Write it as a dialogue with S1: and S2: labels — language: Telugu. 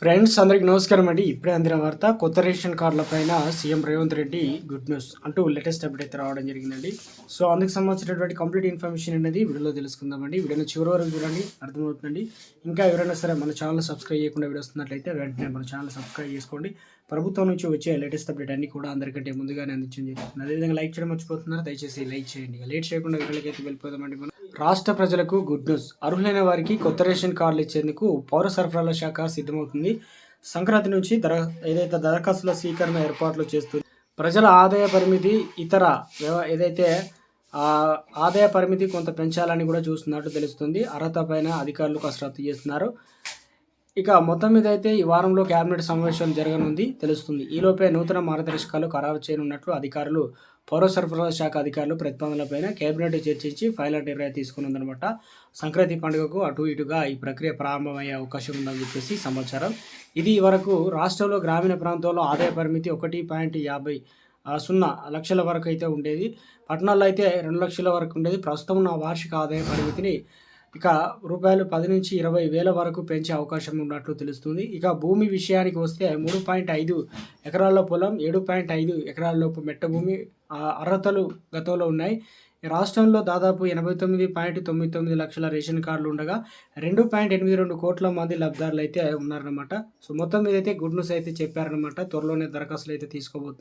S1: ఫ్రెండ్స్ అందరికీ నమస్కారం అండి. ఇప్పుడే అందిన వార్త కొత్త రేషన్ కార్డుల పైన CM Revanth Reddy good news అంటూ లేటెస్ట్ అప్డేట్ అయితే రావడం జరిగిందండి. సో అందుకు సంబంధించినటువంటి కంప్లీట్ ఇన్ఫర్మేషన్ అనేది వీడియోలో తెలుసుకుందామండి. వీడియోని చివరి వరకు చూడండి అర్థమవుతుందండి. ఇంకా ఎవరైనా సరే మన ఛానల్ సబ్స్క్రైబ్ చేయకుండా వీడియో వస్తున్నట్లయితే వెంటనే మన ఛానల్ సబ్స్క్రైబ్ చేసుకోండి. ప్రభుత్వం నుంచి వచ్చే లేటెస్ట్ అప్డేట్ అన్ని కూడా అందరికంటే ముందుగానే అందించడం జరుగుతుంది. అదేవిధంగా లైక్ చేయడం మర్చిపోతున్నారు. దయచేసి లైక్ చేయండి. లేట్ చేయకుండా వీడియోకి అయితే వెళ్ళిపోదామండి మనం. రాష్ట్ర ప్రజలకు గుడ్ న్యూస్ అర్హులైన వారికి కొత్త రేషన్ కార్డులు ఇచ్చేందుకు పౌర సరఫరాల శాఖ సిద్ధమవుతుంది. సంక్రాంతి నుంచి దర ఏదైతే దరఖాస్తుల స్వీకరణ ఏర్పాట్లు చేస్తుంది ప్రజల ఆదాయ పరిమితి ఇతర వ్యవ- ఏదైతే ఆదాయ పరిమితి కొంత పెంచాలని కూడా చూస్తున్నట్టు తెలుస్తుంది. అర్హత పైన అధికారులు కసరత్తు చేస్తున్నారు. ఇక మొత్తం మీద అయితే ఈ వారంలో కేబినెట్ సమావేశం జరగనుంది తెలుస్తుంది. ఈలోపే నూతన మార్గదర్శకాలు ఖరారు చేయనున్నట్లు అధికారులు పౌర సరఫరాల శాఖ అధికారులు ప్రతిపాదనలపైన కేబినెట్ చర్చించి ఫైనల్ నిర్ణయం తీసుకున్నదనమాట సంక్రాంతి పండుగకు అటు ఇటుగా ఈ ప్రక్రియ ప్రారంభమయ్యే అవకాశం ఉందని చెప్పేసి సమాచారం. ఇది వరకు రాష్ట్రంలో గ్రామీణ ప్రాంతాల్లో ఆదాయ పరిమితి ఒకటి పాయింట్ యాభై సున్నా లక్షల వరకు అయితే ఉండేది. పట్టణాల్లో అయితే రెండు లక్షల వరకు ఉండేది. ప్రస్తుతం ఉన్న వార్షిక ఆదాయ పరిమితిని ఇక రూపాయలు పది నుంచి ఇరవై వేల వరకు పెంచే అవకాశం ఉన్నట్లు తెలుస్తుంది. ఇక భూమి విషయానికి వస్తే మూడు పాయింట్ ఐదు ఎకరాల పొలం ఏడు పాయింట్ ఐదు ఎకరాలలోపు మెట్ట భూమి అర్హతలు గతంలో ఉన్నాయి. ఈ రాష్ట్రంలో దాదాపు ఎనభై తొమ్మిది పాయింట్ తొమ్మిది తొమ్మిది లక్షల రేషన్ కార్డులు ఉండగా రెండు పాయింట్ ఎనిమిది రెండు కోట్ల మంది లబ్ధారులు అయితే ఉన్నారనమాట సో మొత్తం మీద అయితే గుడ్ న్యూస్ అయితే చెప్పారనమాట త్వరలోనే దరఖాస్తులు అయితే తీసుకోబోతున్నారు.